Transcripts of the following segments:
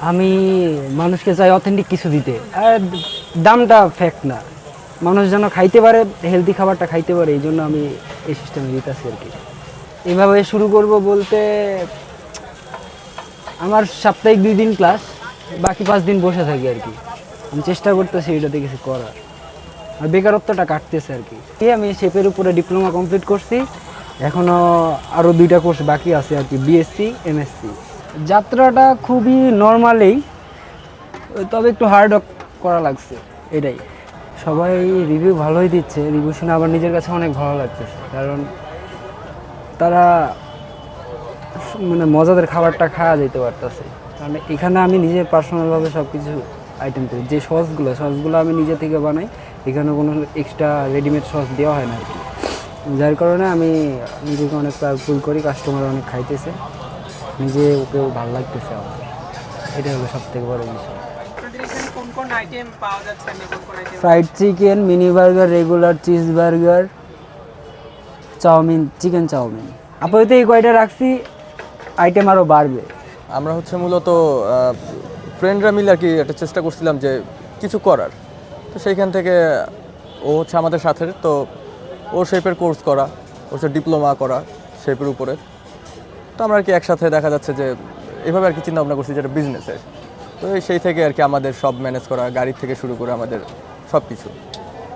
আমি মানুষকে চাই অথেন্টিক কিছু দিতে। আর দামটা ফ্যাক্ট না। মানুষ যেন খাইতে পারে হেলদি খাবারটা খাইতে পারে, এই জন্য আমি এই সিস্টেমে দিতেছি আর কি। এভাবে শুরু করব বলতে, আমার সাপ্তাহিক দুই দিন ক্লাস বাকি পাঁচ দিন বসে থাকি আর কি। আমি চেষ্টা করতেছি এটাতে কিছু করার। আর বেকারত্বটা কাটতেছে আর কি। আমি শেপের উপরে ডিপ্লোমা কমপ্লিট করছি। এখনও আরও দুইটা কোর্স বাকি আছে আর কি বিএসসি এমএসসি যাত্রাটা খুবই নর্মালেই তবে একটু হার্ড করা লাগছে, এটাই। সবাই রিভিউ ভালোই দিচ্ছে রিভিউ শুনে আবার নিজের কাছে অনেক ভালো লাগতেছে কারণ তারা মানে মজাদের খাবারটা খাওয়া যেতে পারতেছে। কারণ এখানে আমি নিজে পার্সোনালভাবে সব কিছু আইটেম করি। যে সসগুলো সসগুলো আমি নিজে থেকে বানাই, এখানে কোনো এক্সট্রা রেডিমেড সস দেওয়া হয় না আর কি। যার কারণে আমি নিজেকে অনেক ফুল করি কাস্টমার অনেক খাইতেছে। নিজে ওকেও ভালো লাগতেছে আমার। এটা হলো সব থেকে বড় বিষয়। কোন কোন আইটেম পাওয়া যাচ্ছে আপনি কোন কোন item fried chicken mini burger regular cheese burger chowmein chicken chowmein. আপাতত এই কয়টা রাখছি আইটেম আরও বাড়বে। আমরা হচ্ছে মূলত ফ্রেন্ডরা মিলে আর কি একটা চেষ্টা করছিলাম যে কিছু করার। তো সেইখান থেকে ও হচ্ছে আমাদের সাথে তো ও শেপের কোর্স করা ওর হচ্ছে ডিপ্লোমা করা শেপের উপরে। তো আমরা আর কি একসাথে দেখা যাচ্ছে যে এভাবে আর কি চিন্তা ভাবনা করছি যেটা বিজনেসের তো সেই থেকে আর কি আমাদের সব ম্যানেজ করা গাড়ির থেকে শুরু করে আমাদের সব কিছু।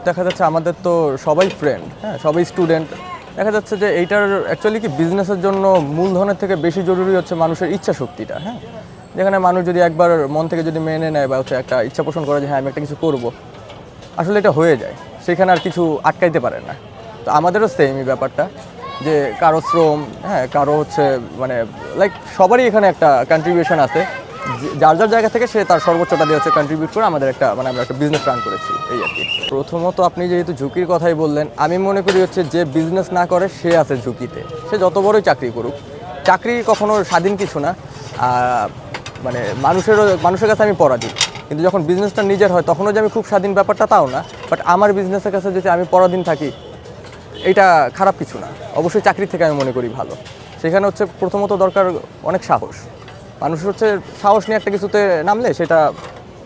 দেখা যাচ্ছে আমাদের তো সবাই ফ্রেন্ড হ্যাঁ সবাই স্টুডেন্ট দেখা যাচ্ছে যে এইটার অ্যাকচুয়ালি কি বিজনেসের জন্য মূলধনের থেকে বেশি জরুরি হচ্ছে মানুষের ইচ্ছা শক্তিটা হ্যাঁ। যেখানে মানুষ যদি একবার মন থেকে যদি মেনে নেয় বা হচ্ছে একটা ইচ্ছা পোষণ করে যে হ্যাঁ আমি একটা কিছু করব। আসলে এটা হয়ে যায়। সেখানে আর কিছু আটকাইতে পারে না। তো আমাদেরও সেম এই ব্যাপারটা। যে কারও শ্রম হ্যাঁ কারও হচ্ছে মানে লাইক সবারই এখানে একটা কন্ট্রিবিউশন আছে। যার যার জায়গা থেকে সে তার সর্বোচ্চটা দিয়ে হচ্ছে কন্ট্রিবিউট করে আমাদের একটা মানে আমরা একটা বিজনেস রান করেছি, এই আর কি। প্রথমত আপনি যেহেতু ঝুঁকির কথাই বললেন, আমি মনে করি হচ্ছে যে বিজনেস না করে সে আছে ঝুঁকিতে। সে যত বড়ই চাকরি করুক, চাকরি কখনো স্বাধীন কিছু না মানে মানুষের মানুষের কাছে আমি পরাধীন। কিন্তু যখন বিজনেসটা নিজের হয়, তখনও যে আমি খুব স্বাধীন ব্যাপারটা তাও না বাট আমার বিজনেসের কাছে যদি আমি পরাধীন থাকি এটা খারাপ কিছু না। অবশ্যই চাকরি থেকে আমি মনে করি ভালো। সেখানে হচ্ছে প্রথমত দরকার অনেক সাহস। মানুষ হচ্ছে সাহস নিয়ে একটা কিছুতে নামলে সেটা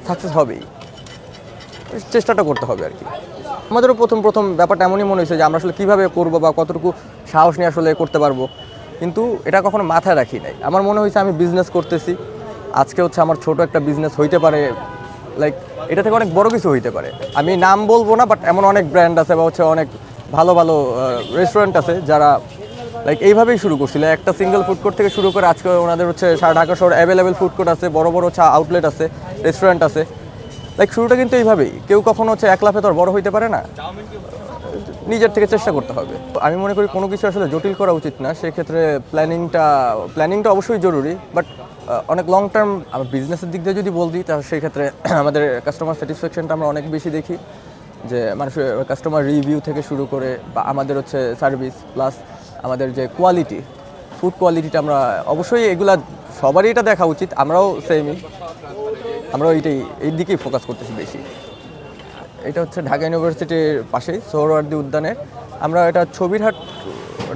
সাকসেস হবেই। চেষ্টাটা করতে হবে আর কি। আমাদেরও প্রথম প্রথম ব্যাপারটা এমনই মনে হয়েছে যে আমরা আসলে কীভাবে করব বা কতটুকু সাহস নিয়ে আসলে করতে পারব। কিন্তু এটা কখনো মাথায় রাখি নাই। আমার মনে হয়েছে আমি বিজনেস করতেছি। আজকে হচ্ছে আমার ছোট একটা বিজনেস হইতে পারে। লাইক এটা থেকে অনেক বড় কিছু হইতে পারে। আমি নাম বলব না বাট এমন অনেক ব্র্যান্ড আছে বা হচ্ছে অনেক ভালো ভালো রেস্টুরেন্ট আছে যারা লাইক এইভাবেই শুরু করছিল। একটা সিঙ্গেল ফুড কোর্ট থেকে শুরু করে আজকে ওনাদের হচ্ছে সারা ঢাকা শহর অ্যাভেলেবেল ফুড কোর্ট আছে, বড় বড় হচ্ছে আউটলেট আছে রেস্টুরেন্ট আছে। লাইক শুরুটা কিন্তু এইভাবেই। কেউ কখনো হচ্ছে এক লাফে তো বড় হইতে পারে না। নিজের থেকে চেষ্টা করতে হবে। আমি মনে করি কোনো কিছু আসলে জটিল করা উচিত না। সেক্ষেত্রে প্ল্যানিংটা প্ল্যানিংটা অবশ্যই জরুরি। বাট অনেক লং টার্ম আমার বিজনেসের দিক দিয়ে যদি বলতি তাহলে সেই ক্ষেত্রে আমাদের কাস্টমার স্যাটিসফ্যাকশনটা আমরা অনেক বেশি দেখি। যে মানুষের কাস্টমার রিভিউ থেকে শুরু করে বা আমাদের হচ্ছে সার্ভিস প্লাস আমাদের যে কোয়ালিটি ফুড কোয়ালিটিটা আমরা অবশ্যই এগুলা সবারই এটা দেখা উচিত, আমরাও সেমই আমরাও এইটাই, এই দিকেই ফোকাস করতেছি বেশি। এটা হচ্ছে ঢাকা ইউনিভার্সিটির পাশেই সোহরাওয়ার্দী উদ্যানে। আমরা এটা ছবিরহাট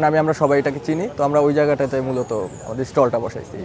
নামে আমরা সবাই এটাকে চিনি, তো আমরা ওই জায়গাটাতে মূলত আমাদের স্টলটা বসাইছি।